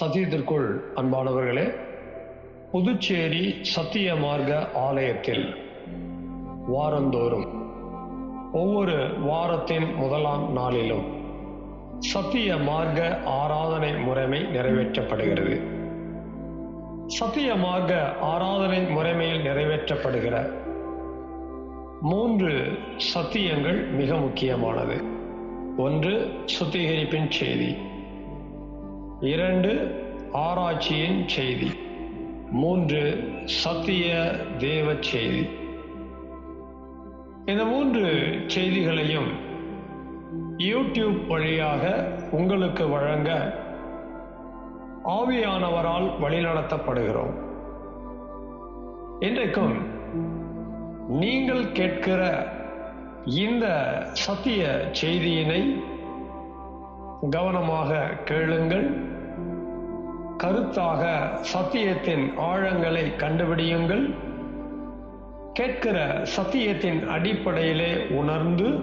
சத்தியத்திற்குள் அன்பானவர்களே புதுச்சேரி சத்திய மார்க்க ஆலயத்தில் வாரந்தோறும் ஒவ்வொரு வாரத்தின் முதலாம் நாளிலும் சத்திய மார்க்க ஆராதனை முறைமை நிறைவேற்றப்படுகிறது. சத்திய மார்க்க ஆராதனை முறைமையில் நிறைவேற்றப்படுகிற மூன்று சத்தியங்கள் மிக முக்கியமானது. ஒன்று சுத்திகரிப்பின் செய்தி. இரண்டு ஆராய்ச்சியின் செய்தி. மூன்று சத்திய தேவ செய்தி. இந்த மூன்று செய்திகளையும் யூடியூப் வழியாக உங்களுக்கு வழங்க ஆவியானவரால் வழிநடத்தப்படுகிறோம். இன்றைக்கும் நீங்கள் கேட்கிற இந்த சத்திய செய்தியினை கவனமாக கேளுங்கள். கருத்தாக சத்தியத்தின் ஆழங்களை கண்டுபிடியுங்கள். கேட்கிற சத்தியத்தின் அடிப்படையிலே உணர்ந்து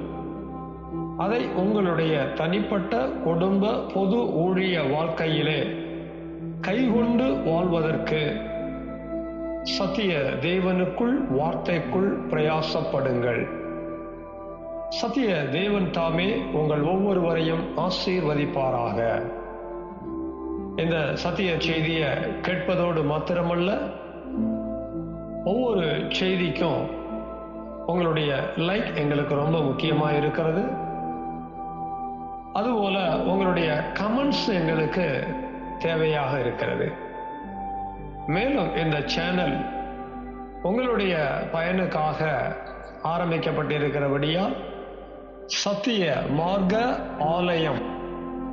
அதை உங்களுடைய தனிப்பட்ட குடும்ப பொது ஊழிய வாழ்க்கையிலே கைகொண்டு வாழ்வதற்கு சத்திய தேவனுக்குள் வார்த்தைக்குள் பிரயாசப்படுங்கள். சத்திய தேவன் தாமே உங்கள் ஒவ்வொருவரையும் ஆசீர்வதிப்பாராக. இந்த சத்திய செய்தியை கேட்பதோடு மாத்திரமல்ல ஒவ்வொரு செய்திக்கும் உங்களுடைய லைக் எங்களுக்கு ரொம்ப முக்கியமாக இருக்கிறது. அதுபோல உங்களுடைய கமெண்ட்ஸ் எங்களுக்கு தேவையாக இருக்கிறது. மேலும் இந்த சேனல் உங்களுடைய பயனுக்காக ஆரம்பிக்கப்பட்டிருக்கிறபடியால் சத்திய மார்க்க ஆலயம்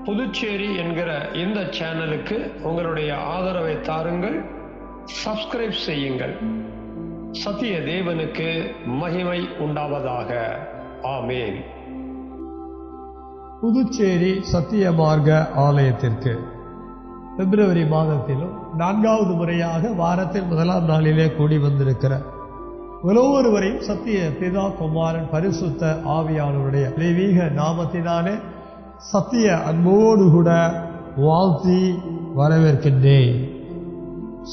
புதுச்சேரி என்கிற இந்த சேனலுக்கு உங்களுடைய ஆதரவை தாருங்கள். சப்ஸ்கிரைப் செய்யுங்கள். சத்திய தேவனுக்கு மகிமை உண்டாவதாக. ஆமேன். புதுச்சேரி சத்திய மார்க்க ஆலயத்திற்கு பிப்ரவரி மாதத்திலும் நான்காவது முறையாக வாரத்தில் முதலாம் நாளிலே கூடி வந்திருக்கிற ஒவ்வொருவரையும் சத்திய பிதா குமாரன் பரிசுத்த ஆவியானவருடைய தெய்வீக நாமத்தினாலே சத்திய அன்போடு கூட வாழ்த்தி வரவேற்கின்றேன்.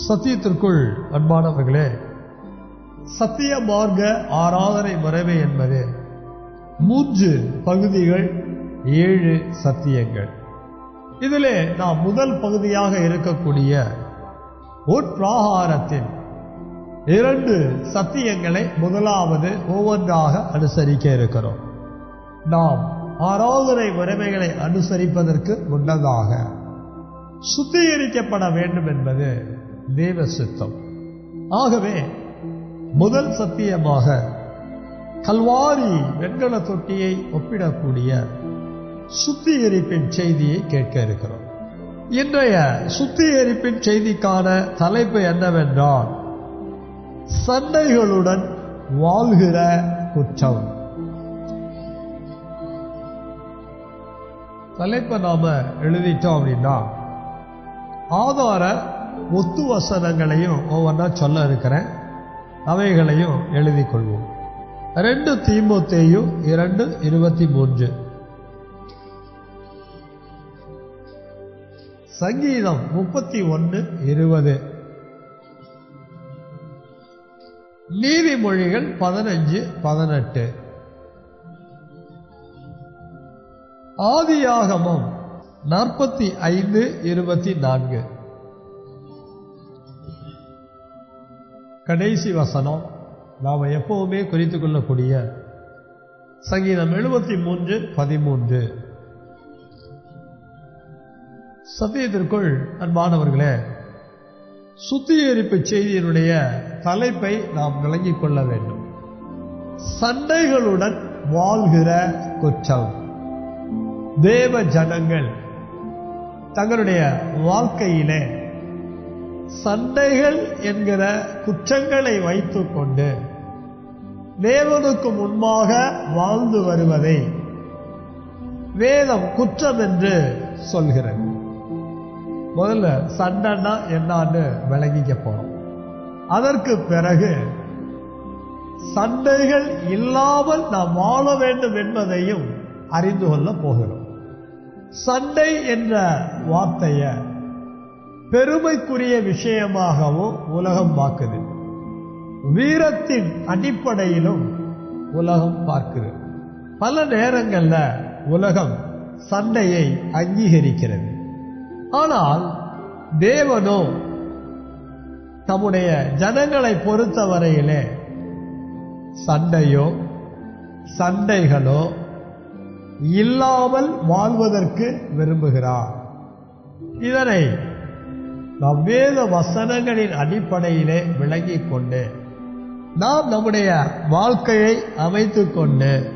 சத்தியத்திற்குள் அன்பானவர்களே சத்திய மார்க்க ஆராதனை முறைமை என்பது மூன்று பகுதிகள் ஏழு சத்தியங்கள். இதிலே நாம் முதல் பகுதியாக இருக்கக்கூடிய உட்பிராகாரத்தின் இரண்டு சத்தியங்களை முதலாவது ஒவ்வொன்றாக அனுசரிக்க இருக்கிறோம். நாம் ஆராதனை உரிமைகளை அனுசரிப்பதற்கு முன்னதாக சுத்திகரிக்கப்பட வேண்டும் என்பது தேவ சித்தம். ஆகவே முதல் சத்தியமாக கல்வாரி வெண்கல தொட்டியை ஒப்பிடக்கூடிய சுத்திகரிப்பின் செய்தியை கேட்க இருக்கிறோம். இன்றைய சுத்திகரிப்பின் செய்திக்கான தலைப்பு என்னவென்றால் சண்டைகளுடன் வாழ்கிற குற்றம். தலைப்பை நாம எழுதிட்டோம் அப்படின்னா ஆதார ஒத்து வசனங்களையும் ஒவ்வொன்றா சொல்ல இருக்கிறேன். அவைகளையும் எழுதி கொள்வோம். ரெண்டு தீமோத்தேயும் இரண்டு இருபத்தி மூன்று. சங்கீதம் முப்பத்தி ஒன்று இருபது. நீதிமொழிகள் பதினஞ்சு பதினெட்டு. ஆதியாகமம் நாற்பத்தி ஐந்து இருபத்தி நான்கு கடைசி வசனம். நாம் எப்பவுமே குறித்து கொள்ளக்கூடிய சங்கீதம் எழுபத்தி மூன்று பதிமூன்று. சத்தியத்திற்குள் அன்பானவர்களே சுத்திகரிப்பு செய்தியினுடைய தலைப்பை நாம் விளங்கிக் கொள்ள வேண்டும். சண்டைகளுடன் வாழ்கிற குற்றம். தேவ ஜனங்கள் தங்களுடைய வாழ்க்கையிலே சண்டைகள் என்கிற குற்றங்களை வைத்துக்கொண்டு தேவனுக்கு முன்பாக வாழ்ந்து வருவதை வேதம் குற்றம் என்று சொல்கிறது. முதல்ல சண்டைன்னா என்னான்னு விளங்கிக்க போறோம். அதற்கு பிறகு சண்டைகள் இல்லாமல் நாம் வாழ வேண்டும் என்பதையும் அறிந்து கொள்ள போகிறோம். சண்டை என்ற வார்த்தைய பெருமைக்குரிய விஷயமாகவும் உலகம் பார்க்குது. வீரத்தின் அடிப்படையிலும் உலகம் பார்க்குது. பல நேரங்களில் உலகம் சண்டையை அங்கீகரிக்கிறது. ஆனால் தேவனோ தம்முடைய ஜனங்களை பொறுத்தவரையிலே சண்டையோ சண்டைகளோ இல்லாமல் வாழ்வதற்கு விரும்புகிறார். இதனை நவ்வேத வேத வசனங்களின் அடிப்படையிலே விளங்கிக் கொண்டு நாம் நம்முடைய வாழ்க்கையை அமைத்துக் கொண்டு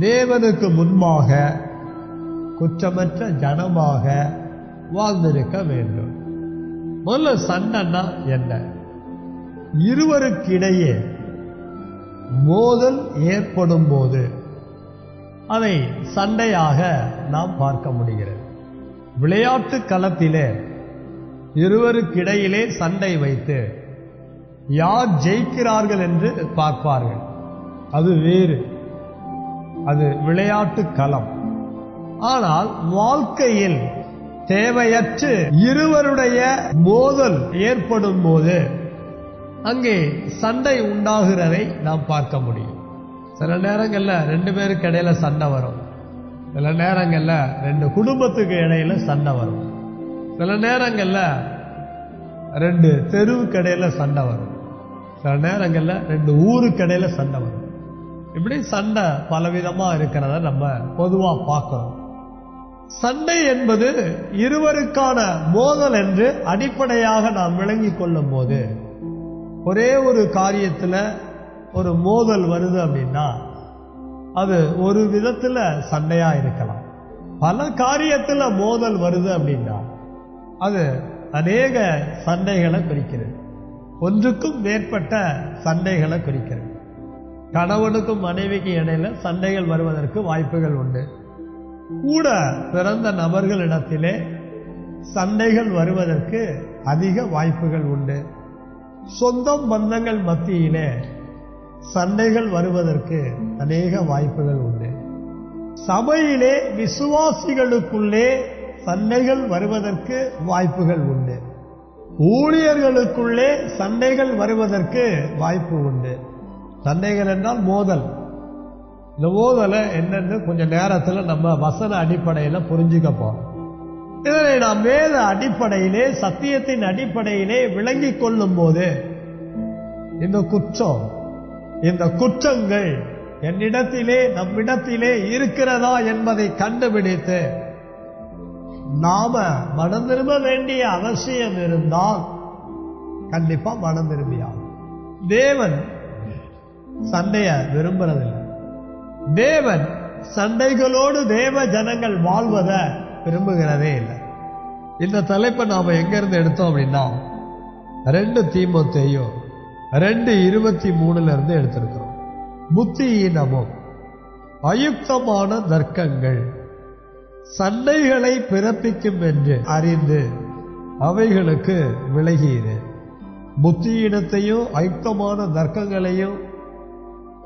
தேவனுக்கு முன்பாக குற்றமற்ற ஜனமாக வாழ்ந்திருக்க வேண்டும். முதல்ல சண்டைன்னா என்ன? இருவருக்கிடையே மோதல் ஏற்படும் போது அதை சண்டையாக நாம் பார்க்க முடிகிறது. விளையாட்டு களத்திலே இருவருக்கிடையிலே சண்டை வைத்து யார் ஜெயிக்கிறார்கள் என்று பார்ப்பார்கள். அது வேறு. அது விளையாட்டு களம். ஆனால் வாழ்க்கையில் தேவையற்று இருவருடைய மோதல் ஏற்படும் போது அங்கே சண்டை உண்டாகிறதை நாம் பார்க்க முடியும். சில நேரங்களில் ரெண்டு பேருக்கு இடையில சண்டை வரும். சில நேரங்களில் ரெண்டு குடும்பத்துக்கு இடையில சண்டை வரும். சில நேரங்களில் ரெண்டு தெருவுக்கு இடையில சண்டை வரும். சில நேரங்களில் ரெண்டு ஊருக்கு இடையில சண்டை வரும். இப்படி சண்டை பலவிதமாக இருக்கிறத நம்ம பொதுவாக பார்க்குறோம். சண்டை என்பது இருவருக்கான மோதல் என்று அடிப்படையாக நாம் விளங்கிக் கொள்ளும் போது ஒரே ஒரு காரியத்துல ஒரு மோதல் வருது அப்படின்னா அது ஒரு விதத்துல சண்டையா இருக்கலாம். பல காரியத்துல மோதல் வருது அப்படின்னா அது அநேக சண்டைகளை குறிக்கிறது. ஒன்றுக்கும் மேற்பட்ட சண்டைகளை குறிக்கிறது. கணவனுக்கும் மனைவிக்கும் இடையில சண்டைகள் வருவதற்கு வாய்ப்புகள் உண்டு. கூட பிறந்த நபர்களிடத்திலே சண்டைகள் வருவதற்கு அதிக வாய்ப்புகள் உண்டு. சொந்தம் பந்தங்கள் மத்தியிலே சண்டைகள் வருவதற்கு அநேக வாய்ப்புகள் உண்டு. சபையிலே விசுவாசிகளுக்குள்ளே சண்டைகள் வருவதற்கு வாய்ப்புகள் உண்டு. ஊழியர்களுக்குள்ளே சண்டைகள் வருவதற்கு வாய்ப்பு உண்டு. சண்டைகள் என்றால் மோதல். இந்த ஓதலை என்னென்னு கொஞ்சம் நேரத்தில் நம்ம வசன அடிப்படையில் புரிஞ்சுக்க போகிறோம் இதனை நாம் வேத அடிப்படையிலே சத்தியத்தின் அடிப்படையிலே விளங்கி கொள்ளும் போது இந்த குற்றம் இந்த குற்றங்கள் என்னிடத்திலே நம்மிடத்திலே இருக்கிறதா என்பதை கண்டுபிடித்து நாம மனம் திரும்ப வேண்டிய அவசியம் இருந்தால் கண்டிப்பா மனம் திரும்பியாகும் தேவன் சண்டைய விரும்புறதில்லை. தேவன் சண்டைகளோடு தேவ ஜனங்கள் வாழ்வத விரும்புகிறதே இல்லை. இந்த தலைப்பை நாம் எங்கேருந்து எடுத்தோம் அப்படின்னா ரெண்டு தீமோத்தேயும் ரெண்டு இருபத்தி மூணுல இருந்து எடுத்திருக்கிறோம். புத்தியீனமும் அயுக்தமான தர்க்கங்கள் சண்டைகளை பிறப்பிக்கும் என்று அறிந்து அவைகளுக்கு விலகியிரு புத்தியினத்தையும் அயுக்தமான தர்க்கங்களையும்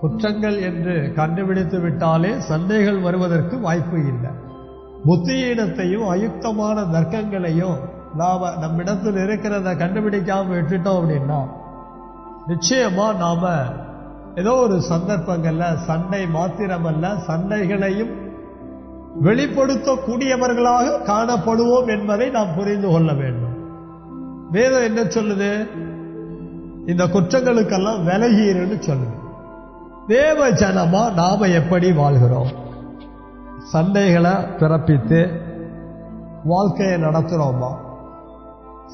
குற்றங்கள் என்று கண்டுபிடித்து விட்டாலே சந்தைகள் வருவதற்கு வாய்ப்பு இல்லை. புத்தியீனத்தையும் அயுக்தமான தர்க்கங்களையும் நாம் நம்மிடத்தில் இருக்கிறத கண்டுபிடிக்காம விட்டுட்டோம் அப்படின்னா நிச்சயமா நாம ஏதோ ஒரு சந்தர்ப்பங்கள்ல சண்டை மாத்திரமல்ல சண்டைகளையும் வெளிப்படுத்தக்கூடியவர்களாக காணப்படுவோம் என்பதை நாம் புரிந்து கொள்ள வேண்டும். வேதம் என்ன சொல்லுது? இந்த குற்றங்களுக்கெல்லாம் விலகீருன்னு சொல்லுது. தேவ ஜனமா நாம எப்படி வாழ்கிறோம்? சண்டைகளை பிறப்பித்து வாழ்க்கையை நடத்துகிறோமா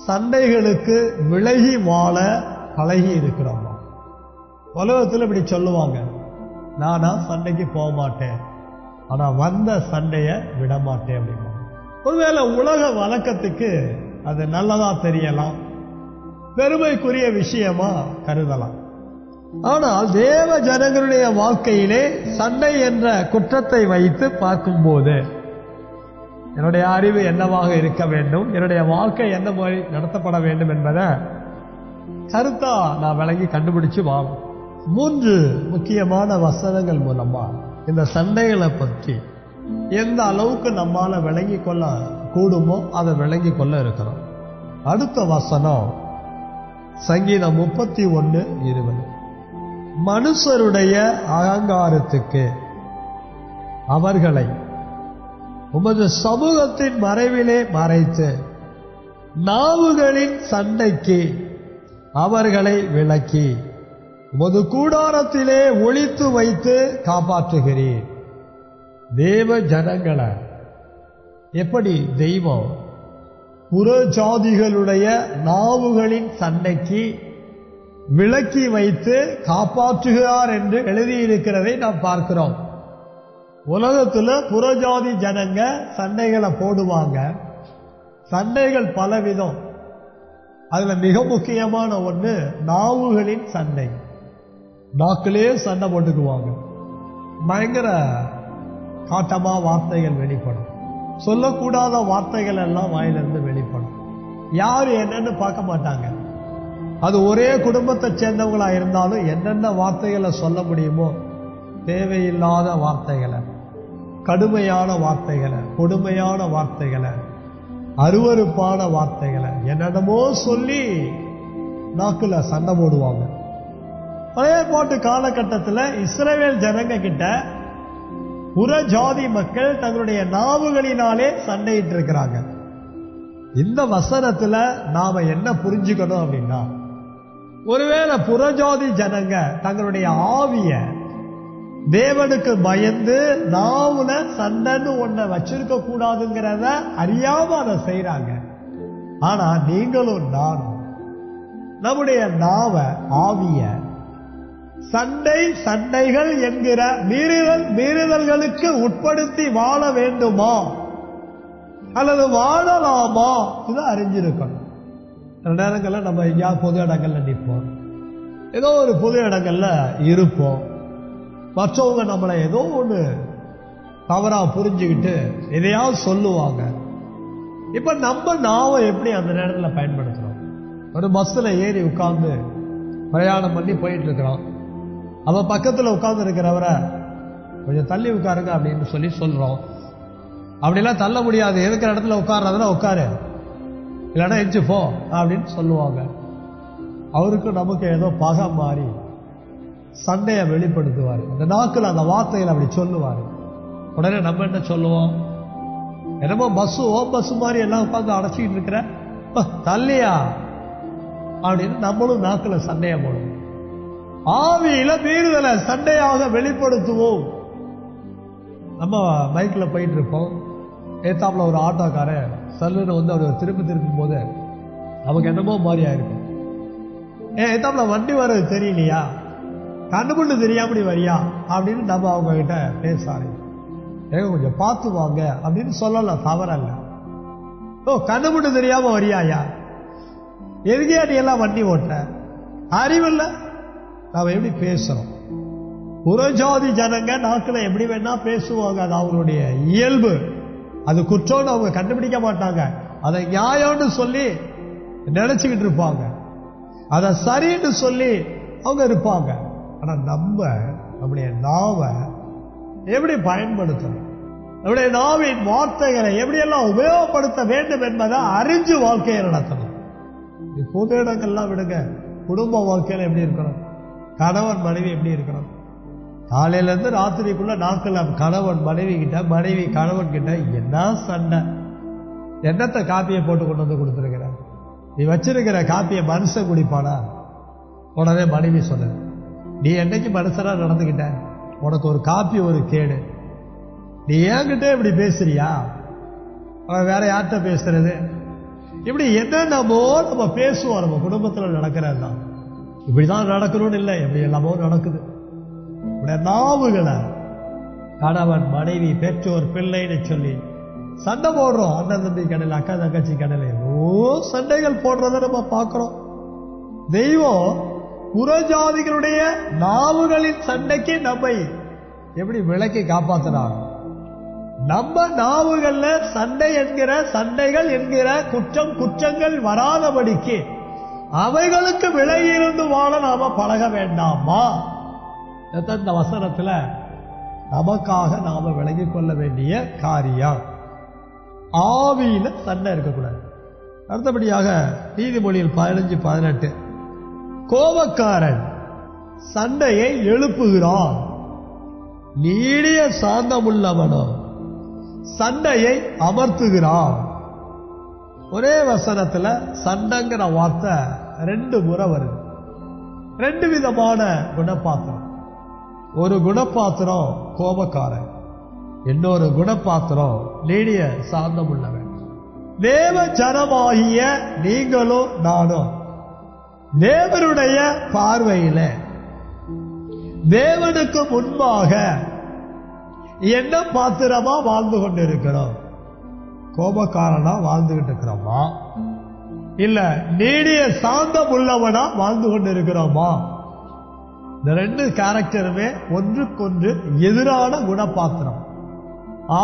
சண்டைகளுக்கு விலகி வாழ பழகி இருக்கிறோமா? உலகத்தில் இப்படி சொல்லுவாங்க. நானா சண்டைக்கு போக மாட்டேன் ஆனால் வந்த சண்டையை விட மாட்டேன் அப்படிமா ஒருவேளை உலக வழக்கத்துக்கு அது நல்லதாக தெரியலாம். பெருமைக்குரிய விஷயமா கருதலாம். ஆனால் தேவ ஜனங்களுடைய வாழ்க்கையிலே சண்டை என்ற குற்றத்தை வைத்து பார்க்கும்போது என்னுடைய அறிவு என்னவாக இருக்க வேண்டும்? என்னுடைய வாழ்க்கை என்ன மாதிரி நடத்தப்பட வேண்டும் என்பதை கருத்தா நான் விளங்கி கண்டுபிடிச்சு வாங்க. மூன்று முக்கியமான வசனங்கள் மூலமா இந்த சண்டைகளை பற்றி எந்த அளவுக்கு நம்மால விளங்கி கொள்ள கூடுமோ அதை விளங்கி கொள்ள இருக்கிறோம். அடுத்த வசனம் சங்கீதம் முப்பத்தி ஒன்னு இருபது. மனுஷருடைய அகங்காரத்துக்கு அவர்களை உமது சமூகத்தின் மறைவிலே மறைத்து நாவுகளின் சண்டைக்கு அவர்களை விளக்கி உமது கூடாரத்திலே ஒழித்து வைத்து காப்பாற்றுகிறீர். தேவ ஜனங்களை எப்படி தெய்வம் புற ஜாதிகளுடைய நாவுகளின் சண்டைக்கு விளக்கி வைத்து காப்பாற்றுகிறார் என்று எழுதியிருக்கிறதை நாம் பார்க்கிறோம். உலகத்தில் புறஜாதி ஜனங்க சண்டைகளை போடுவாங்க. சண்டைகள் பலவிதம். அதில் மிக முக்கியமான ஒன்று நாவுகளின் சண்டை. நாக்கிலே சண்டை போட்டுக்குவாங்க. பயங்கர காட்டமாக வார்த்தைகள் வெளிப்படும். சொல்லக்கூடாத வார்த்தைகள் எல்லாம் வாயிலிருந்து வெளிப்படும். யார் என்னன்னு பார்க்க மாட்டாங்க. அது ஒரே குடும்பத்தை சேர்ந்தவங்களா இருந்தாலும் என்னென்ன வார்த்தைகளை சொல்ல முடியுமோ தேவையில்லாத வார்த்தைகளை கடுமையான வார்த்தைகளை கொடுமையான வார்த்தைகளை அருவருப்பான வார்த்தைகளை என்னென்னமோ சொல்லி நாக்குல சண்டை போடுவாங்க. பழைய போட்டு காலகட்டத்தில் இஸ்ரேவேல் ஜனங்க கிட்ட புற ஜாதி மக்கள் தங்களுடைய நாவுகளினாலே சண்டையிட்டு இருக்கிறாங்க இந்த வசனத்துல நாம என்ன புரிஞ்சுக்கணும் அப்படின்னா ஒருவேளை புறஜாதி ஜனங்க தங்களுடைய ஆவிய தேவனுக்கு பயந்து நாவுல சண்டைன்னு ஒன்ன வச்சிருக்க கூடாதுங்கிறத அறியாம அதை செய்யறாங்க ஆனா நீங்களும் நானும் நம்முடைய நாவ ஆவிய சண்டை சண்டைகள் என்கிற மீறுதல் மீறுதல்களுக்கு உட்படுத்தி வாழ வேண்டுமா? அல்லது வாழலாமா? இதை அறிஞ்சிருக்கணும். சில நேரங்களில் நம்ம எங்கேயாவது பொது இடங்களில் நிற்போம். ஏதோ ஒரு பொது இடங்களில் இருப்போம். மற்றவங்க நம்மளை ஏதோ ஒன்று தவறாக புரிஞ்சுக்கிட்டு எதையாவது சொல்லுவாங்க. இப்போ நம்ம நாவை எப்படி அந்த நேரத்தில் பயன்படுத்துகிறோம் ஒரு பஸ்ஸில் ஏறி உட்கார்ந்து பிரயாணம் பண்ணி போயிட்டு இருக்கிறோம். அவன் பக்கத்தில் உட்கார்ந்து இருக்கிறவரை கொஞ்சம் தள்ளி உட்காருங்க அப்படின்னு சொல்லி சொல்கிறோம் அப்படிலாம் தள்ள முடியாது. இருக்கிற இடத்துல உட்கார்றதுனா உட்காரு. இல்லைன்னா எஞ்சு போ அப்படின்னு சொல்லுவாங்க. அவருக்கும் நமக்கு ஏதோ பகை மாறி சண்டையை வெளிப்படுத்துவார். அந்த நாக்கில் அந்த வார்த்தைகளை அப்படி சொல்லுவார். உடனே நம்ம என்ன சொல்லுவோம்? என்னமோ பஸ்ஸு ஓ பஸ் மாதிரி எல்லாம் உட்காந்து அடைச்சிக்கிட்டு இருக்கிற தள்ளியா? அப்படின்னு நம்மளும் நாக்கில் சண்டையை போடுவோம். ஆவியில மீறுதலை சண்டையாக வெளிப்படுத்துவோம். நம்ம பைக்கில் போயிட்டு இருப்போம். ஏத்தாப்புல ஒரு ஆட்டோக்காரன் சல்லுன்னு வந்து அவர் திருப்பி திருப்பும் போது நமக்கு என்னமோ மாதிரி ஆயிருக்கும் ஏ எத்தாப்புல வண்டி வர்றது தெரியலையா? கண்டுபிடி தெரியாமடி வரியா? அப்படின்னு நம்ம அவங்க கிட்ட பேச ஆரம்பிச்சோம். ஏங்க கொஞ்சம் பார்த்து வாங்க அப்படின்னு சொல்லலாம் தவறல்ல. ஓ கண்டுபிடி தெரியாம வரியாயா எதுக்கே நீ எல்லாம் வண்டி ஓட்ட அறிவில்ல நாம எப்படி பேசுறோம்? புறஜாதி ஜனங்க நாக்குல எப்படி வேணா பேசுவாங்க அது அவங்களுடைய இயல்பு. அது குற்றம்னு அவங்க கண்டுபிடிக்க மாட்டாங்க. அதை நியாயம்னு சொல்லி நினைச்சுக்கிட்டு இருப்பாங்க. அதை சரின்னு சொல்லி அவங்க இருப்பாங்க. ஆனால் நம்ம நம்முடைய நாவை எப்படி பயன்படுத்தணும்? நம்முடைய நாவின் வார்த்தைகளை எப்படியெல்லாம் உபயோகப்படுத்த வேண்டும் என்பதை அறிஞ்சு வாழ்க்கையை நடத்தணும். பொது இடங்கள்லாம் விடுங்க. குடும்ப வாழ்க்கையில் எப்படி இருக்கணும்? கணவன் மனைவி எப்படி இருக்கணும்? காலையிலேருந்து ராத்திரிக்குள்ளே நாட்கள் கணவன் மனைவி கிட்ட மனைவி கணவன் கிட்ட என்ன சண்டை? என்னத்தை காப்பியை போட்டு கொண்டு வந்து கொடுத்துருக்கிற? நீ வச்சிருக்கிற காப்பியை மனுஷன் குடிப்பானா? உடனே மனைவி சொன்னது நீ என்னைக்கு மனுஷனாக நடந்துக்கிட்ட உனக்கு ஒரு காப்பி ஒரு கேடு. நீ என்கிட்ட இப்படி பேசுறியா? அவன் வேற யார்கிட்ட பேசுறது? இப்படி என்னென்னமோ நம்ம பேசுவோம் நம்ம குடும்பத்தில் நடக்கிறது தான் இப்படிதான் நடக்கணும்னு இல்லை எப்படி எல்லாமோ நடக்குது. நாவுகளை. கணவன் மனைவி பெற்றோர் பிள்ளைன்னு சொல்லி சண்டை போடுறோம். அண்ணன் தம்பி கடையில் அக்கா தங்கச்சி கடையில். ஓ சண்டைகள் போடுறத நம்ம பார்க்குறோம். தெய்வம் புறஜாதிகளுடைய நாவுகளின் சண்டைக்கு நம்மை எப்படி விளக்கி காப்பாற்றுறாங்க நம்ம நாவுகள்ல சண்டை என்கிற சண்டைகள் என்கிற குற்றம் குற்றங்கள் வராதபடிக்கு அவைகளுக்கு விலகியிருந்து வாழ நாம பழக வேண்டாமா? இந்த வசனத்தில் நமக்காக நாம் விளங்கி கொள்ள வேண்டிய காரியம்? ஆவியில் சண்டை இருக்கக்கூடாது. அடுத்தபடியாக நீதிமொழியில் பதினஞ்சு பதினெட்டு. கோபக்காரன் சண்டையை எழுப்புகிறான். நீடிய சாந்தமுள்ளவனோ சண்டையை அமர்த்துகிறான். ஒரே வசனத்தில் சண்டைங்கிற வார்த்தை ரெண்டு முறை வருது. ரெண்டு விதமான குணப்பாத்திரம் ஒரு குணப்பாத்திரம் கோபக்காரன். இன்னொரு குணப்பாத்திரம் நீடிய சாந்தம் உள்ளவன் தேவ ஜனமாகிய நீங்களும் நானும் தேவனுடைய பார்வையில. தேவனுக்கு முன்பாக என்ன பாத்திரமா வாழ்ந்து கொண்டிருக்கிறோம்? கோபக்காரனா வாழ்ந்துகிட்டு இருக்கிறோமா? இல்ல நீடிய சாந்தம் உள்ளவனா வாழ்ந்து கொண்டிருக்கிறோமா? இந்த ரெண்டு கேரக்டருமே ஒன்றுக்கொன்று எதிரான குணப்பாத்திரம்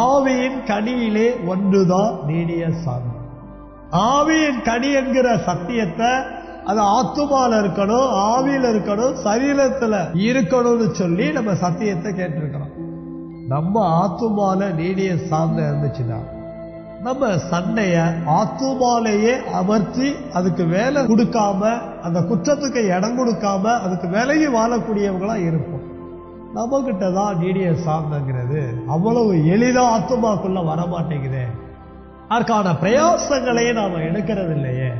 ஆவியின் கனியிலே ஒன்றுதான் நீடிய சாமி ஆவியின் கனி என்கிற சத்தியத்தை அது ஆத்துமால இருக்கணும் ஆவியில இருக்கணும் சரீரத்துல இருக்கணும்னு சொல்லி நம்ம சத்தியத்தை கேட்டிருக்கிறோம். நம்ம ஆத்துமால நீடிய சார்ந்த இருந்துச்சுன்னா நம்ம சண்டைய ஆத்துமாலேயே அமர்த்தி அதுக்கு வேலை கொடுக்காம அந்த குற்றத்துக்கு இடம் கொடுக்காம அதுக்கு விலகி வாழக்கூடியவங்களா இருப்போம். நம்ம கிட்ட தான் நீடிய சாந்தங்கிறது அவ்வளவு எளிதா ஆத்துமாக்குள்ள வரமாட்டேங்குதே. அதற்கான பிரயாசங்களையே நாம எடுக்கிறது இல்லையே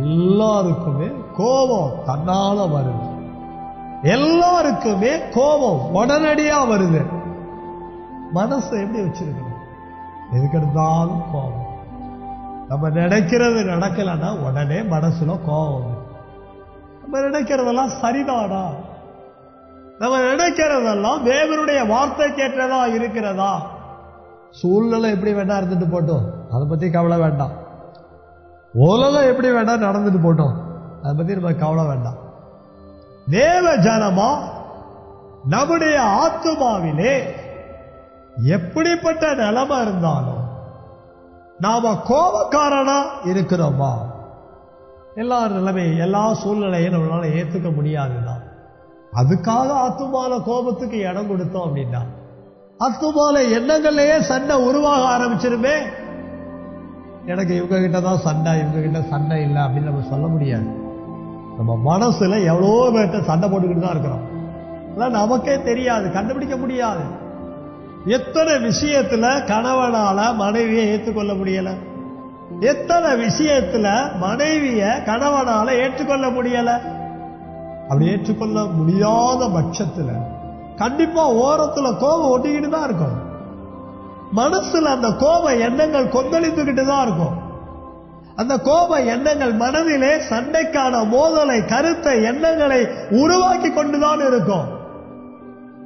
எல்லாருக்குமே கோபம் தன்னால வருது. எல்லாருக்குமே கோபம் உடனடியா வருது. மனசை எப்படி வச்சிருக்கணும்? எதுக்கெடுத்தாலும் கோபம். நம்ம நினைக்கிறது நடக்கலைன்னா உடனே மனசுல கோபம் நம்ம நினைக்கிறதெல்லாம் சரிதானா? நம்ம நினைக்கிறதெல்லாம் தேவனுடைய வார்த்தை கேட்டதா இருக்கிறதா? சூழ்நிலை எப்படி வேணா இருந்துட்டு போட்டோம். அதை பத்தி கவலை வேண்டாம். உலகம் எப்படி வேணா நடந்துட்டு போட்டோம். அதை பத்தி நம்ம கவலை வேண்டாம். தேவ ஜனமா நம்முடைய ஆத்மாவிலே எப்படிப்பட்ட நிலைமை இருந்தாலும் நாம கோபக்காரனா இருக்கிறோமா? எல்லா நிலைமை எல்லா சூழ்நிலையும் நம்மளால ஏத்துக்க முடியாதுதான். அதுக்காக அத்துமால கோபத்துக்கு இடம் கொடுத்தோம் அப்படின்னா அத்துமால எண்ணங்கள்லயே சண்டை உருவாக ஆரம்பிச்சிருமே. எனக்கு இவங்க கிட்ட தான் சண்டை இவங்க கிட்ட சண்டை இல்லை அப்படின்னு நம்ம சொல்ல முடியாது. நம்ம மனசுல எவ்வளோ பேர்ட்ட சண்டை போட்டுக்கிட்டு தான் இருக்கிறோம். அதெல்லாம் நமக்கே தெரியாது கண்டுபிடிக்க முடியாது. எத்தனை விஷயத்துல கணவனால மனைவியை ஏற்றுக்கொள்ள முடியல? எத்தனை விஷயத்துல மனைவிய கணவனால ஏற்றுக்கொள்ள முடியல? அப்படி ஏற்றுக்கொள்ள முடியாத பட்சத்துல கண்டிப்பா ஓரத்துல கோபம் ஒட்டிக்கிட்டு தான் இருக்கும். மனசுல அந்த கோப எண்ணங்கள் கொந்தளித்துக்கிட்டு தான் இருக்கும். அந்த கோப எண்ணங்கள் மனதிலே சண்டைக்கான மோதலை கருத்தை எண்ணங்களை உருவாக்கி கொண்டுதான் இருக்கும்.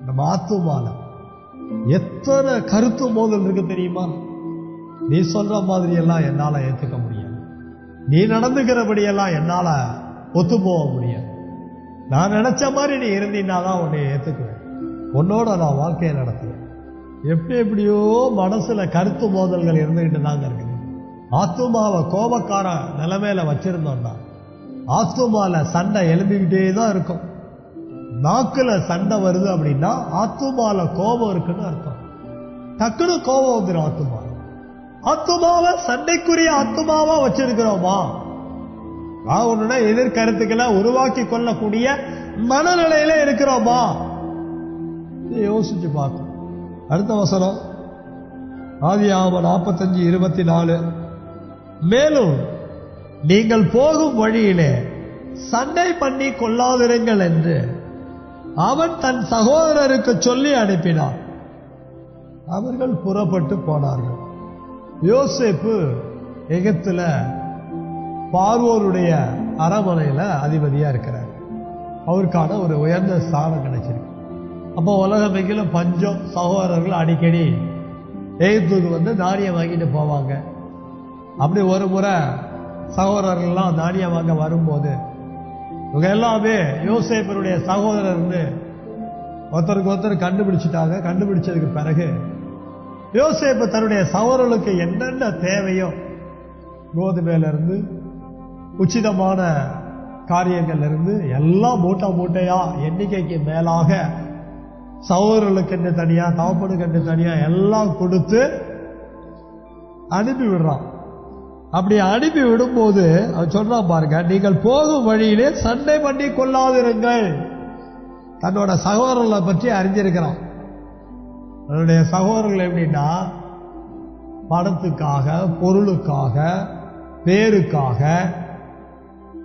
நம்ம ஆத்துமால எத்தனை கருத்து மோதல் இருக்கு தெரியுமா? நீ சொல்ற மாதிரி எல்லாம் என்னால ஏத்துக்க முடியாது. நீ நடந்துக்கிறபடி எல்லாம் என்னால ஒத்து போக முடியாது. நான் நினைச்ச மாதிரி நீ இருந்தீன்னா தான் உன்னை ஏத்துக்குவேன். உன்னோட நான் வாழ்க்கையை நடத்துவேன். எப்படி எப்படியோ மனசுல கருத்து மோதல்கள் இருந்துகிட்டு தாங்க இருக்குது. ஆத்துமாவை கோபக்கார நிலைமையில வச்சிருந்தோம்னா ஆத்துமால சண்டை எழும்பிக்கிட்டே தான் இருக்கும். நாக்கில் சண்டை வருது அப்படின்னா ஆத்துமால கோபம் இருக்குன்னு அர்த்தம். டக்குனு கோபம் வந்துடும் ஆத்துமா. ஆத்துமாவை சண்டைக்குரிய ஆத்துமாவா வச்சிருக்கிறோமா? ஒண்ணுனா எதிர்கருத்துக்களை உருவாக்கி கொள்ளக்கூடிய மனநிலையில இருக்கிறோமா? யோசிச்சு பார்க்கணும். அடுத்த வசனம். ஆதி ஆம நாற்பத்தஞ்சு இருபத்தி நாலு மேலும் நீங்கள் போகும் வழியிலே சண்டை பண்ணி கொள்ளாதிருங்கள் என்று அவன் தன் சகோதரருக்கு சொல்லி அனுப்பினான். அவர்கள் புறப்பட்டு போனார்கள். யோசேப்பு எகிப்துல பார்வோருடைய அரமனையில அதிபதியா இருக்கிறார். அவருக்கான ஒரு உயர்ந்த ஸ்தானம் கிடைச்சிருக்கு. அப்போ உலகம் எங்கிலும் பஞ்சம் சகோதரர்கள் அடிக்கடி எகிப்துக்கு வந்து தானியம் வாங்கிட்டு போவாங்க. அப்படி ஒரு முறை சகோதரர்கள்லாம் தானியம் வாங்க வரும்போது இவங்க எல்லாமே யோசேப்பருடைய சகோதரர்னு ஒருத்தருக்கு ஒருத்தர் கண்டுபிடிச்சிட்டாங்க. கண்டுபிடிச்சதுக்கு பிறகு யோசேப்பு தன்னுடைய சகோதரர்களுக்கு என்னென்ன தேவையோ கோதுமையில இருந்து உச்சிதமான காரியங்கள்ல இருந்து எல்லாம் மூட்டை மூட்டையா எண்ணிக்கைக்கு மேலாக சகோதரர்களுக்கு தனியா தவப்பனுக்கு தனியா எல்லாம் கொடுத்து அனுப்பி விடுறான். அப்படி அனுப்பி விடும்போது அவன் சொல்றான் பாருங்க நீங்கள் போகும் வழியிலே சண்டை பண்ணி கொள்ளாதிருங்கள். தன்னோட சகோதரர்களை பற்றி அறிஞ்சிருக்கிறான். தன்னுடைய சகோதரர்கள் எப்படின்னா பணத்துக்காக பொருளுக்காக பேருக்காக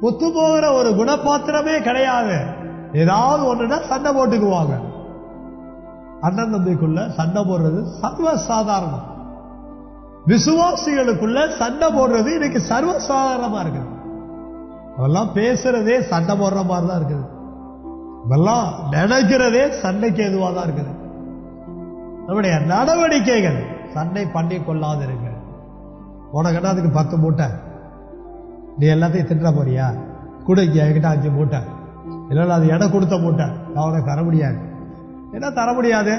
ஒத்து போகிற ஒரு குணப்பாத்திரமே கிடையாது. ஏதாவது ஒன்றுனா சண்டை போட்டுக்குவாங்க. அண்ணன் தம்பிக்குள்ள சண்டை போடுறது சர்வ சாதாரணம். விசுவாசிகளுக்குள்ள சண்டை போடுறது இன்னைக்கு சர்வ சாதாரணமா இருக்குது. அதெல்லாம் பேசுறதே சண்டை போடுற மாதிரி தான் இருக்குது. இதெல்லாம் நினைக்கிறதே சண்டைக்கு எதுவாக தான் இருக்குது. நம்முடைய நடவடிக்கைகள் சண்டை பண்ணி கொள்ளாதிருங்க உனக்குன்னா அதுக்கு பத்து மூட்டை. நீ எல்லாத்தையும் தின்ற போறியா? கூட என்கிட்ட அஞ்சு மூட்டை. இல்லைன்னா அது எடை கொடுத்த மூட்டை. நான் உனக்கு தர முடியாது. என்ன தர முடியாது?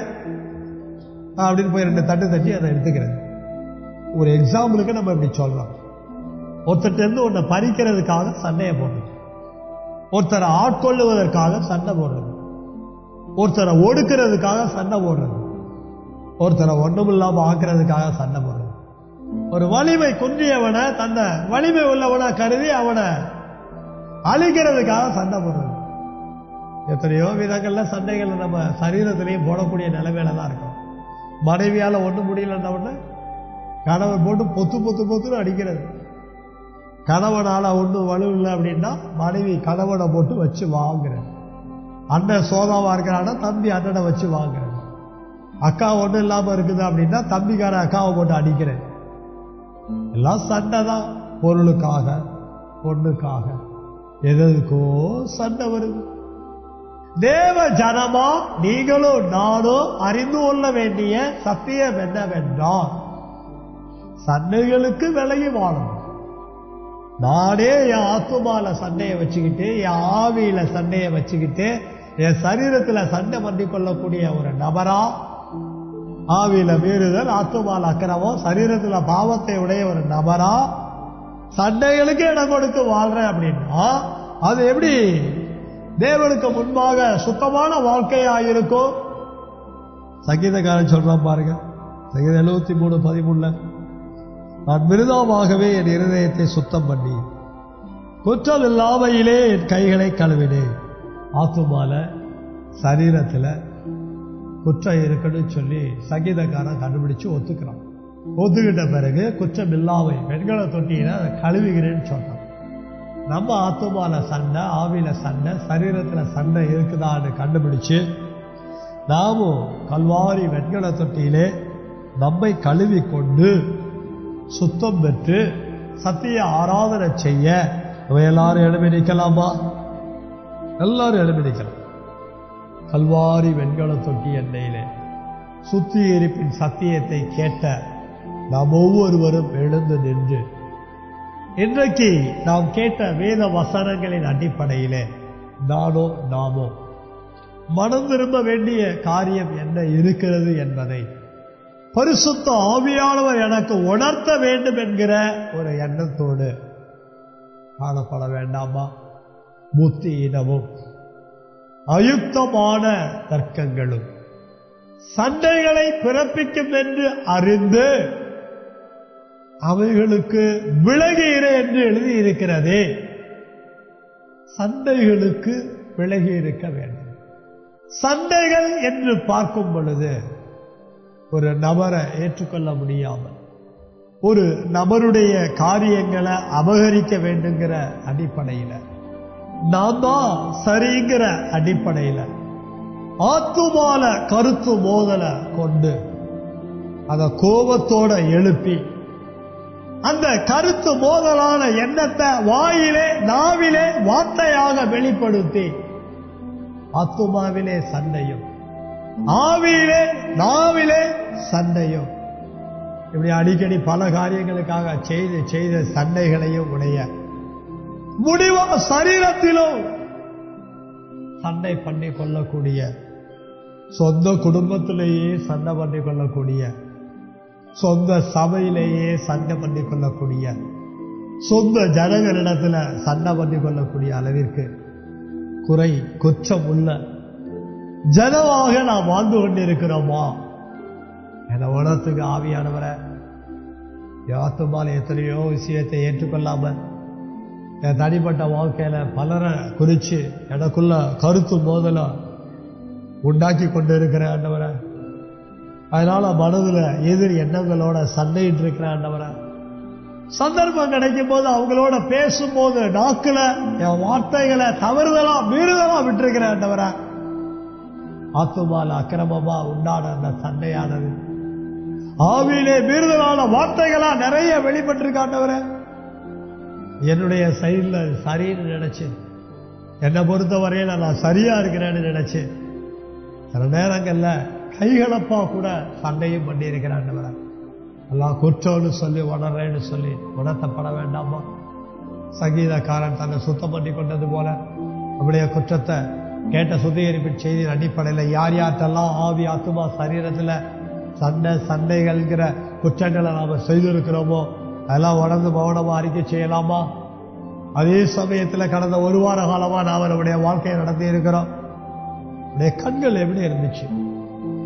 அப்படின்னு போய் ரெண்டு தட்டு தட்டி அதை எடுத்துக்கிறேன். ஒரு எக்ஸாம்பிளுக்கு நம்ம இப்படி சொல்றோம். ஒருத்தர்ட்ட இருந்து உன்னை பறிக்கிறதுக்காக சண்டையை போடுறது. ஒருத்தரை ஆட்கொள்ளுவதற்காக சண்டை போடுறது. ஒருத்தரை ஒடுக்கிறதுக்காக சண்டை போடுறது. ஒருத்தரை ஒன்றுமில்லாமல் ஆக்குறதுக்காக சண்டை போடுறது. ஒரு வலிமை குன்றியவனை தன்னை வலிமை உள்ளவனா கருதி அவனை அழிக்கிறதுக்காக சண்டை போடுறது. எத்தனையோ விதங்கள்ல சண்டைகள் நம்ம சரீரத்திலையும் போடக்கூடிய நிலைமையில தான் இருக்கும். மனைவியால ஒன்றும் முடியலன்னா உடனே கணவன் போட்டு பொத்து பொத்து பொத்துன்னு அடிக்கிறது. கணவனால் ஒன்றும் வலு இல்லை அப்படின்னா மனைவி கணவனை போட்டு வச்சு வாங்குறது. அண்ணன் சோதாவாக இருக்கிறான்னா தம்பி அண்ணனை வச்சு வாங்குறது. அக்கா ஒன்றும் இல்லாமல் இருக்குது அப்படின்னா தம்பிக்கார அக்காவை போட்டு அடிக்கிறேன் எல்லாம் சண்டை தான். பொருளுக்காக பொண்ணுக்காக. எதுக்கோ சண்டை வருது. தேவ ஜனமா நீங்களும் நானும் அறிந்து கொள்ள வேண்டிய சத்தியம் என்னவென்றால் சண்டைகளுக்கு விலகி வாழணும் நானே என் ஆத்துமாவில் சண்டையை வச்சுக்கிட்டு என் ஆவியில சண்டையை வச்சுக்கிட்டு என் சரீரத்தில் சண்டை பண்ணி கொள்ளக்கூடிய ஒரு நபரா ஆவியில மீறுதல் ஆத்துமால அக்கிரமம் சரீரத்தில் பாவத்தை உடைய ஒரு நபரா சண்டைகளுக்கு இடம் கொடுத்து வாழ்றேன் அப்படின்னா அது எப்படி? தேவனுக்கு முன்பாக சுத்தமான வாழ்க்கையா இருக்கும் சங்கீதக்காரன் சொல்றான் பாருங்க சங்கீதம் எழுபத்தி மூணு பதிமூணுல நான் மிருதாவாகவே என் இருதயத்தை சுத்தம் பண்ணி குற்றம் இல்லாமையிலே என் கைகளை கழுவினேன். ஆத்துமால சரீரத்தில் குற்றம் இருக்குன்னு சொல்லி சங்கீதக்காரன் கண்டுபிடிச்சு ஒத்துக்கிறான். ஒத்துக்கிட்ட பிறகு குற்றம் இல்லாமை பெண்களை தொட்டியில அதை கழுவுகிறேன்னு சொல்றான். நம்ம ஆத்துமால சண்டை ஆவியில சண்டை சரீரத்தில் சண்டை இருக்குதான்னு கண்டுபிடிச்சு நாமும் கல்வாரி வெண்கல தொட்டியிலே நம்மை கழுவி கொண்டு சுத்தம் பெற்று சத்திய ஆராதனை செய்ய. நம்ம எல்லாரும் எழுப்பி எல்லாரும் எழுப்பி கல்வாரி வெண்கல தொட்டி எண்ணெயிலே சுத்திகரிப்பின் சத்தியத்தை கேட்ட நாம் ஒவ்வொருவரும் எழுந்து நின்று இன்றைக்கு நாம் கேட்ட வேத வசனங்களின் அடிப்படையிலே நானோ நாமோ மனம் திரும்ப வேண்டிய காரியம் என்ன இருக்கிறது என்பதை பரிசுத்த ஆவியானவர் எனக்கு உணர்த்த வேண்டும் என்கிற ஒரு எண்ணத்தோடு காணப்பட வேண்டாமா? புத்தியினமும் அயுக்தமான தர்க்கங்களும் சண்டைகளை பிறப்பிக்கும் என்று அறிந்து அவைகளுக்கு விலகிற என்று எழுதியிருக்கிறதே. சண்டைகளுக்கு விலகி இருக்க வேண்டும். சண்டைகள் என்று பார்க்கும் பொழுது ஒரு நபரை ஏற்றுக்கொள்ள முடியாமல் ஒரு நபருடைய காரியங்களை அபகரிக்க வேண்டுங்கிற அடிப்படையில் நான் தான் சரிங்கிற அடிப்படையில் ஆத்துமால கருத்து மோதலை கொண்டு அதை கோபத்தோட எழுப்பி அந்த கருத்து மோதலான எண்ணத்தை வாயிலே நாவிலே வார்த்தையாக வெளிப்படுத்தி ஆத்துமாவிலே சண்டையும் ஆவியிலே நாவிலே சண்டையும் இப்படி அடிக்கடி பல காரியங்களுக்காக செய்து செய்த சண்டைகளையும் உடைய முடிவா சரீரத்திலும் சண்டை பண்ணி கொள்ளக்கூடிய சொந்த குடும்பத்திலேயே சண்டை பண்ணி கொள்ளக்கூடிய சொந்த சபையிலேயே சண்டை பண்ணி கொள்ளக்கூடிய சொந்த ஜனங்களிடத்துல சண்டை பண்ணி கொள்ளக்கூடிய அளவிற்கு குறை குற்றம் உள்ள ஜனமாக நாம் வாழ்ந்து கொண்டிருக்கிறோமா? என உணர்த்துக்கு ஆவியானவரை யாத்துமால எத்தனையோ விஷயத்தை ஏற்றுக்கொள்ளாம என் தனிப்பட்ட வாழ்க்கையில பலரை குறிச்சு எனக்குள்ள கருத்து மோதலும் உண்டாக்கி கொண்டு இருக்கிற ஆண்டவரை அதனால மனதுல எதிர் எண்ணங்களோட சண்டையிட்டு இருக்கிற ஆண்டவரை சந்தர்ப்பம் கிடைக்கும் போது அவங்களோட பேசும்போது நாக்குல என் வார்த்தைகளை தவறுதலா மீறுதலா விட்டுருக்கிற ஆண்டவரை. ஆத்துமால அக்கிரமமா உண்டான அந்த சண்டையானது. ஆவியிலே மீறுதலான வார்த்தைகளா நிறைய வெளிப்பட்டிருக்காண்டவர என்னுடைய சைடுல சரின்னு நினைச்சேன் என்னை பொறுத்த வரையில் நான் சரியா இருக்கிறேன்னு நினைச்சேன் சில நேரங்களில் கைகளப்பா கூட சண்டையும் பண்ணி எல்லாம் குற்றம்னு சொல்லி உணர்றேன்னு சொல்லி உணர்த்தப்பட வேண்டாமா? சங்கீதக்காரன் தன்னை சுத்தம் பண்ணி கொண்டது போல நம்முடைய குற்றத்தை கேட்ட சுத்திகரிப்பின் செய்தியின் அடிப்படையில் யார் யார்த்தெல்லாம் ஆவி ஆத்துமா சரீரத்தில் சண்டை சண்டைகள்ங்கிற குற்றங்களை நாம் செய்திருக்கிறோமோ அதெல்லாம் உணர்ந்து மௌனமாக அறிக்கை செய்யலாமா? அதே சமயத்தில் கடந்த ஒரு வார காலமாக நாம் நம்முடைய வாழ்க்கையை நடத்தி இருக்கிறோம். நம்முடைய கண்கள் எப்படி இருந்துச்சு?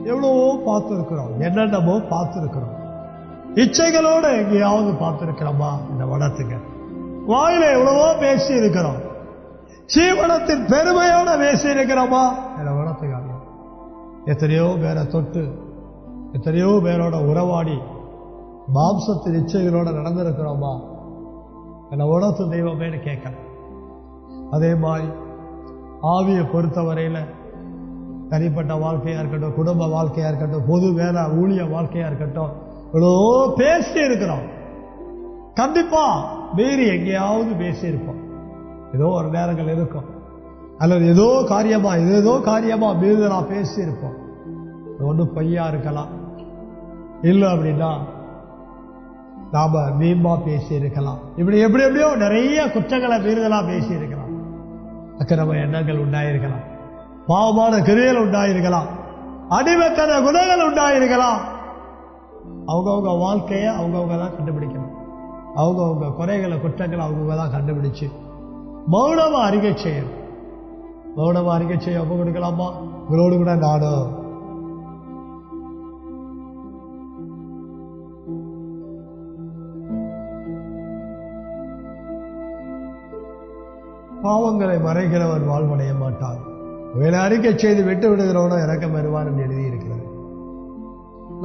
எவ்வளவோ பார்த்துருக்கிறோம். என்னென்னமோ பார்த்துருக்கிறோம். இச்சைகளோடு எங்கேயாவது பார்த்துருக்கிறோமா? இந்த வனத்துக்கு. வாயில எவ்வளவோ பேசி இருக்கிறோம். ஜீவனத்தின் பெருமையோட பேசி இருக்கிறோமா? இந்த எத்தனையோ பேரை தொட்டு எத்தனையோ பேரோட உறவாடி மாம்சத்தின் இச்சைகளோட நடந்திருக்கிறோமா? என்னை உணர்த்து தெய்வமேனு கேட்கணும் அதே மாதிரி ஆவியை பொறுத்தவரையில் தனிப்பட்ட வாழ்க்கையா இருக்கட்டும் குடும்ப வாழ்க்கையா இருக்கட்டும் பொது வேலை ஊழிய வாழ்க்கையா இருக்கட்டும் இவ்வளோ பேசி இருக்கிறோம் கண்டிப்பா மீறி எங்கேயாவது பேசி இருப்போம் ஏதோ ஒரு நேரங்கள் இருக்கும். அல்லது ஏதோ காரியமா ஏதோ காரியமா மீறுதலா பேசி இருப்போம் ஒன்று பொய்யா இருக்கலாம். இல்லை அப்படின்னா நாம மீன்பா பேசி இருக்கலாம் இப்படி எப்படி எப்படியோ நிறைய குற்றங்களை மீறுதலா பேசி இருக்கலாம் அக்கிரம எண்ணங்கள் உண்டாயிருக்கலாம். பாவமான கிரியல் உண்டாயிருக்கலாம். அடிமைத்தன குணங்கள் உண்டாயிருக்கலாம். அவங்கவுங்க வாழ்க்கையை அவங்கவுங்க தான் கண்டுபிடிக்கணும். அவங்கவுங்க குறைகளை குற்றங்களை அவங்கவுங்க தான் கண்டுபிடிச்சு மௌனமா அறிக்கை செய்யும் மௌனமா அறிக்கை செய்ய ஒப்பு கொடுக்கலாமா? உங்களோடு கூட நானும் பாவங்களை மறைகிறவன் வாழ்வடைய மாட்டார். வேலை அறிக்கை செய்து விட்டு விடுகிறவனோ இறக்கம் வருவான் என்று எழுதியிருக்கிறது.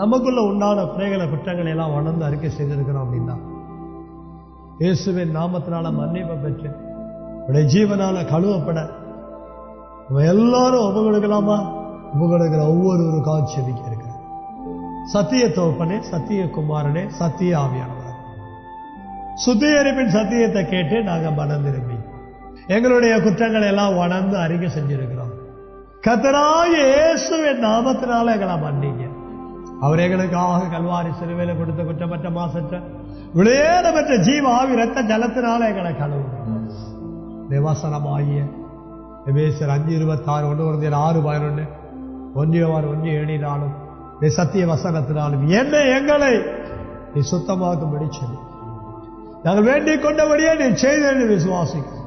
நமக்குள்ள உண்டான பிள்ளைகளை குற்றங்களை எல்லாம் உணர்ந்து அறிக்கை செய்திருக்கிறோம் அப்படின்னா இயேசுவின் நாமத்தினால மன்னிப்பை பெற்றேன் உடைய ஜீவனால கழுவப்பட. நம்ம எல்லாரும் ஒப்பு கொடுக்கலாமா ஒப்பு கொடுக்கிற ஒவ்வொரு காட்சி செவிக்க இருக்கிற சத்திய தோப்பனே சத்திய குமாரனே சத்திய ஆவியானவர். சுத்திகரிப்பின் சத்தியத்தை கேட்டு நாங்க மனம் திரும்பி. எங்களுடைய குற்றங்களை எல்லாம் உணர்ந்து அறிக்கை செஞ்சிருக்கிறோம். கத்தராய இயேசுவின் நாமத்தினால எங்களை மன்னிங்க. அவர் எங்களுக்காக கல்வாரி சிறுவையில கொடுத்த குற்றமற்ற மாசற்ற விளையாட பெற்ற ஜீவ ஆவி ரத்த ஜலத்தினால எங்களை கழுவுங்க. தேவாசனமாகிய எபேசர் அஞ்சு இருபத்தாறு ஒன்று குழந்தைய ஆறு பதினொன்று ஒன்றியவாறு ஒன்றி எண்ணினாலும் நீ சத்திய வசனத்தினாலும் என்ன எங்களை நீ சுத்தமாக்கும்படி சொல்லி நாங்கள் வேண்டிக் கொண்டபடியே நீ செய்தேன் விசுவாசிக்கிறோம்.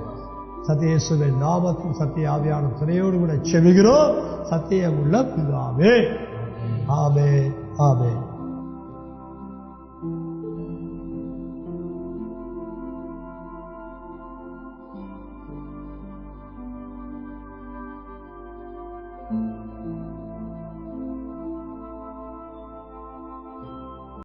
சத்தியேசுவின் நாமத்தில் சத்திய ஆவியான துணையோடு கூட செவிகிறோம் சத்தியம் உள்ள பிதாவே. ஆமே ஆமே